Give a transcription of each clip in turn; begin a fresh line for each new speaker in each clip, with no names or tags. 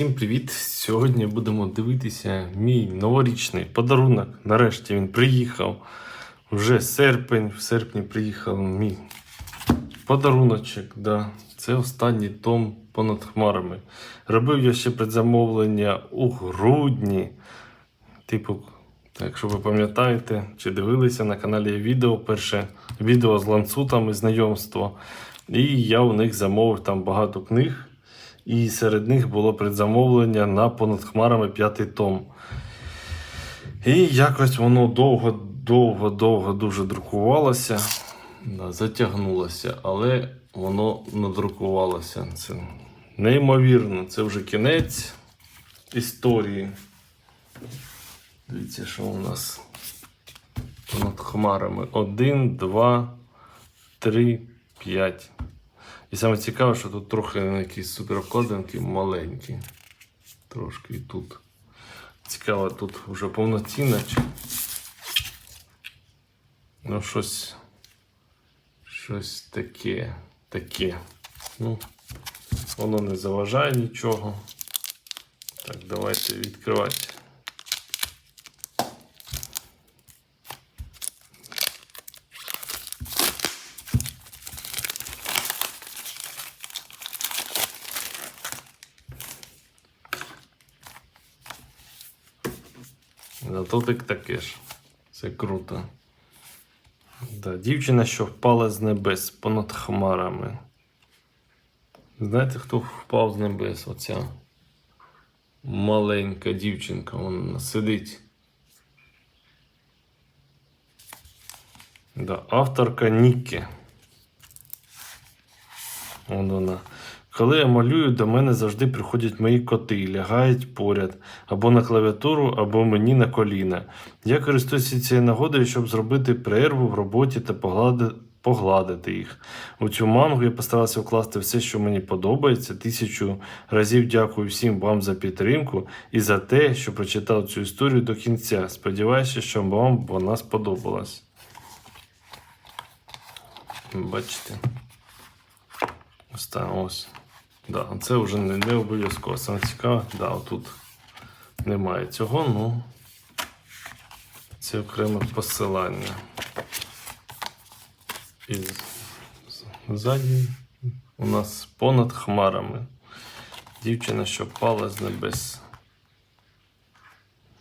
Всім привіт! Сьогодні будемо дивитися мій новорічний подарунок. Нарешті він приїхав. Вже серпень, в серпні приїхав мій подаруночок. Да. Це останній том понад хмарами. Робив я ще предзамовлення у грудні. Типу, якщо ви пам'ятаєте, чи дивилися на каналі відео, перше відео з ланцутами знайомство. І я у них замовив там багато книг. І серед них було предзамовлення на понад хмарами п'ятий том. І якось воно довго, довго, довго дуже друкувалося. Затягнулося, але воно надрукувалося. Це неймовірно. Це вже кінець історії. Дивіться, що у нас понад хмарами. Один, два, три, п'ять. І саме цікаве, що тут трохи якісь суперобкладинки маленькі. Трошки і тут. Цікаво, тут вже повноцінно чи. Ну, щось. Щось таке. Таке. Ну, воно не заважає нічого. Так, давайте відкривати. Дотик таке ж. Це круто. Да, дівчина, що впала з небес понад хмарами. Знаєте, хто впав з небес? Оця маленька дівчинка, вона сидить. Да, авторка Нікі. Вон вона. Коли я малюю, до мене завжди приходять мої коти, лягають поряд, або на клавіатуру, або мені на коліна. Я користуюся цією нагодою, щоб зробити перерву в роботі та поглади... погладити їх. У цю мангу я постарався вкласти все, що мені подобається. Тисячу разів дякую всім вам за підтримку і за те, що прочитав цю історію до кінця. Сподіваюся, що вам вона сподобалась. Бачите? Ось так, ось. Да, це вже не, не обов'язково. Саме цікаве, да, отут немає цього, ну це окреме посилання. І ззаді у нас понад хмарами. Дівчина, що впала з небес.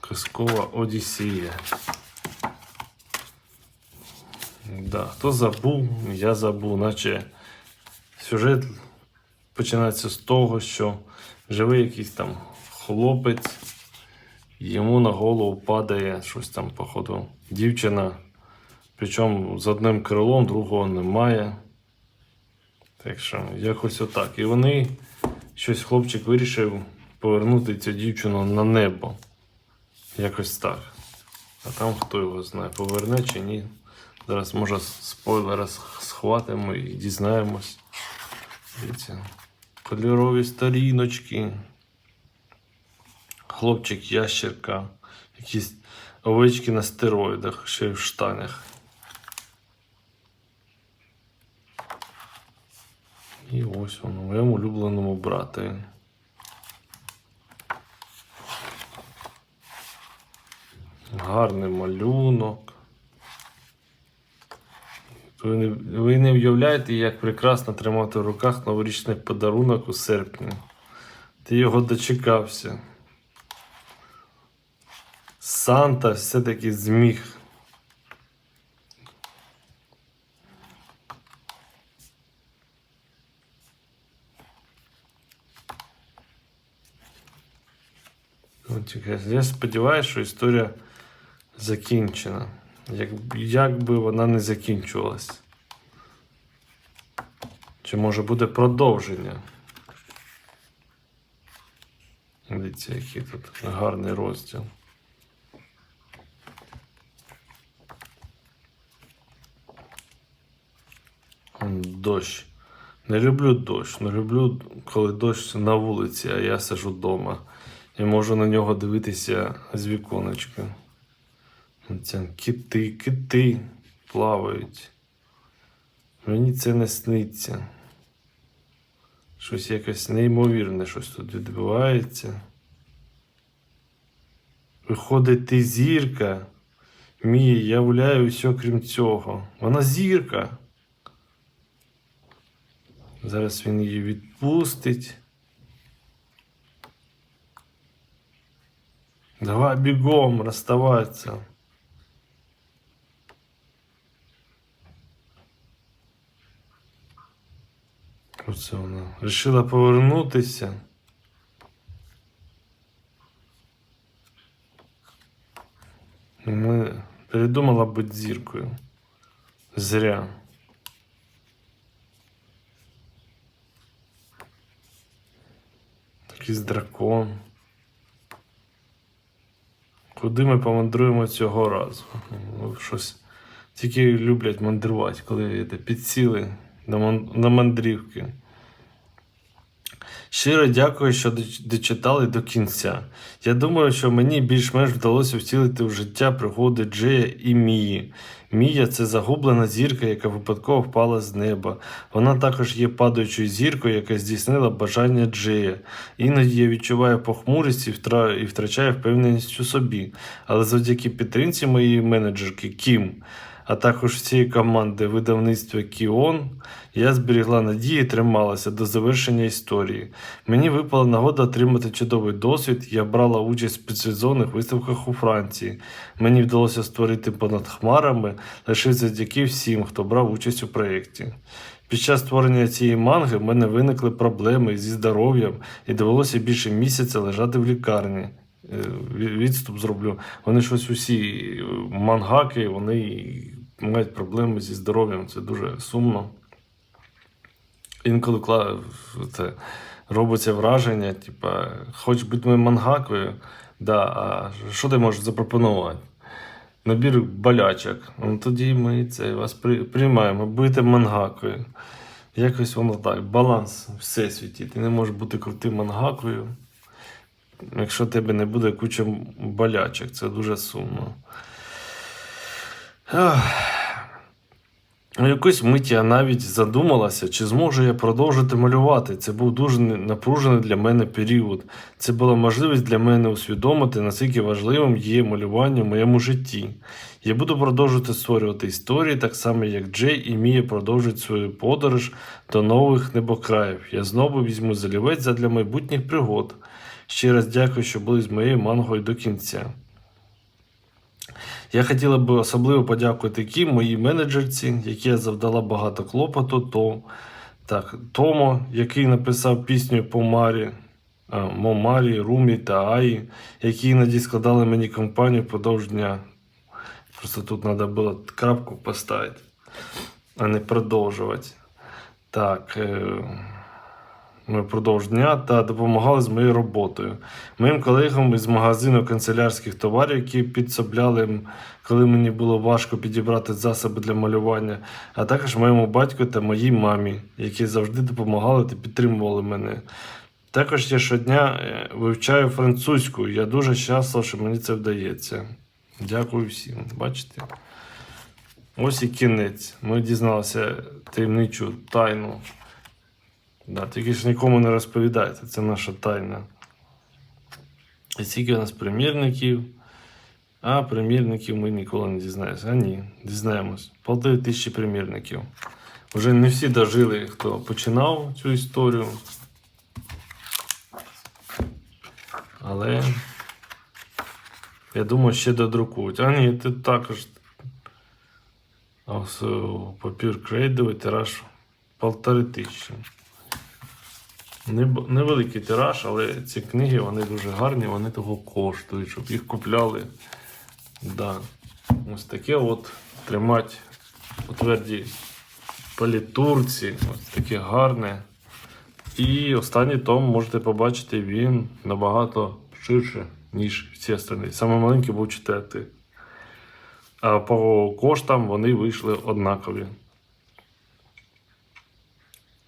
Казкова Одіссія. Да, хто забув, я забув, наче сюжет починається з того, що живе якийсь там хлопець, йому на голову падає щось там, походу, дівчина. Причому з одним крилом, другого немає. Так що, якось отак. І вони, щось хлопчик вирішив повернути цю дівчину на небо. Якось так. А там хто його знає, поверне чи ні. Зараз може спойлера схватимо і дізнаємось. Дивіться. Кольорові сторіночки. Хлопчик ящерка. Якісь овечки на стероїдах, ще й в штанях. І ось воно, моєму улюбленому братові. Гарний малюнок. Ви не, ви не уявляєте, як прекрасно тримати в руках новорічний подарунок у серпні. Ти його дочекався. Санта все-таки зміг. Я сподіваюся, що історія закінчена. Як, як би вона не закінчувалась. Чи може буде продовження? Дивіться, який тут гарний розділ. Дощ. Не люблю дощ. Не люблю, коли дощ на вулиці, а я сижу вдома. І можу на нього дивитися з віконечка. Оця кити, кити плавають. Мені це не сниться. Щось якось неймовірне, щось тут відбувається. Виходить, ти зірка. Мій, я гуляю все крім цього. Вона зірка. Зараз він її відпустить. Давай бігом розставатися. Оце вона. Рішила повернутися. Ми передумала бути зіркою. Зря. Якийсь дракон. Куди ми помандруємо цього разу? Ну, Щось тільки люблять мандрувати, коли йде підсіли на, мандрівки. Щиро дякую, що дочитали до кінця. Я думаю, що мені більш-менш вдалося втілити в життя пригоди Джея і Мії. Мія це загублена зірка, яка випадково впала з неба. Вона також є падаючою зіркою, яка здійснила бажання Джея. Іноді я відчуваю похмурість і, і втрачаю впевненість у собі. Але завдяки підтримці моєї менеджерки Кім, а також всієї команди видавництва Кіон, я зберігла надії і трималася до завершення історії. Мені випала нагода отримати чудовий досвід. Я брала участь в спеціалізованих виставках у Франції. Мені вдалося створити понад хмарами лише завдяки всім, хто брав участь у проєкті. Під час створення цієї манги в мене виникли проблеми зі здоров'ям і довелося більше місяця лежати в лікарні. Е, Відступ зроблю. Вони щось усі е, мангаки, вони мають проблеми зі здоров'ям. Це дуже сумно. Інколи це, робиться враження, типа, хоч бути мангакою, да, а що ти можеш запропонувати? Набір болячок. Ну, тоді ми це вас при, приймаємо, будете мангакою. Якось воно так, баланс в всесвіті. Ти не можеш бути крутим мангакою, якщо в тебе не буде куча болячок. Це дуже сумно. Ах. Якусь мить я навіть задумалася, чи зможу я продовжити малювати. Це був дуже напружений для мене період. Це була можливість для мене усвідомити, наскільки важливим є малювання в моєму житті. Я буду продовжувати створювати історії, так само як Джей і Мія продовжують свою подорож до нових небокраїв. Я знову візьму залівець задля майбутніх пригод. Ще раз дякую, що були з моєю мангою до кінця. Я хотіла би особливо подякувати Кім, моїй менеджерці, якій завдала багато клопоту, то так, Томо, який написав пісню по Марі, а, Момарі, Румі та Аї, які іноді складали мені компанію впродовж дня. Просто тут треба було крапку поставити, а не продовжувати. Так. Е- впродовж дня та допомагали з моєю роботою. Моїм колегам із магазину канцелярських товарів, які підсобляли, коли мені було важко підібрати засоби для малювання, а також моєму батьку та моїй мамі, які завжди допомагали та підтримували мене. Також я щодня е, вивчаю французьку. Я дуже щаслива, що мені це вдається. Дякую всім. Бачите? Ось і кінець. Ми дізналися таємничу тайну. Да, тільки ж нікому не розповідайте, це наша тайна. І скільки у нас примірників, а примірників ми ніколи не дізнаємося. А ні, дізнаємось. Полтори тисячі примірників. Вже не всі дожили, хто починав цю історію. Але я думаю, ще додрукують. А ні, тут також ось, папір крейдовий тираж полтори тисячі. Невеликий тираж, але ці книги вони дуже гарні, вони того коштують, щоб їх купляли. Да. Ось таке от тримати у твердій палітурці. Ось таке гарне. І останній том можете побачити, він набагато ширше, ніж всі остальні. Саме маленький був четвертий. А по коштам вони вийшли однакові.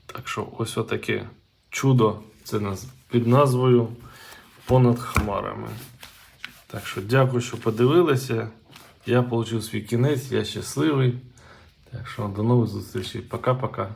Так що ось отаке чудо. Це під назвою Понад хмарами. Так що дякую, що подивилися. Я отримав свій кінець, я щасливий. Так що до нових зустрічей. Пока-пока.